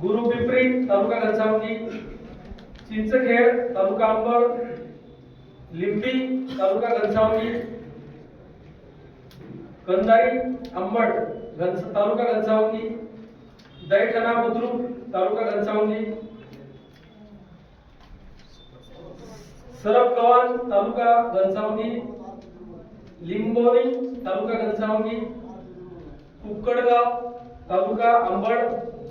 गुरु पिंपरी तालुका घनसावंगी चिंचखेड तालुका अंबड लिंबी तालुका घनसावंगी कंधारी अंबड घनस तालुका घनसावंगी दैठणा बुद्रुक तालुका घनसावंगी सरपकवान तालुका घनसावंगी लिंबोनी तालुका घनसावंगी कुक्कडगाव तालुका अंबड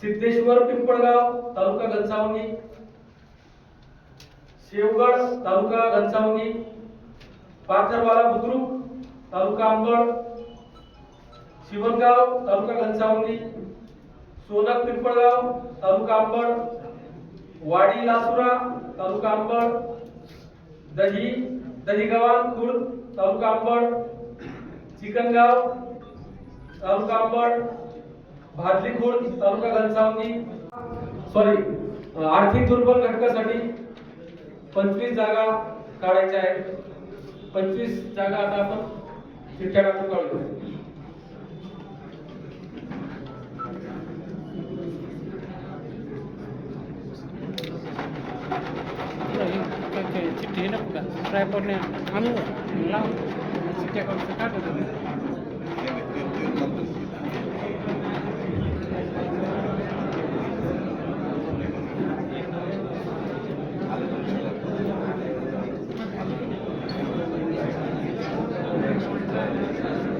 सिद्धेश्वर पिंपळगाव तालुका घनसावणी शेवगड तालुका घनसावणी पाथरवाला बुद्रुक तालुका अंबड शिवणगाव तालुका घनसावणी सोनक पिंपळगाव तालुका अंबड वाडी लासुरा तालुका अंबड दही दहीगव्हाण खुर्द तालुका अंबड चिकनगाव तालुका अंबड भादली खोड तालुका घनसावंगी. सॉरी आर्थिक दुर्बल घटकासाठी पंचवीस जागा काढायच्या आहेत. पंचवीस जागा आता आपण चिठ्ठ्या टाकून काढतो चिठ्ठी नको का? ट्रायपॉडने आणू आम्ही चिठ्ठ्या काढतो next time.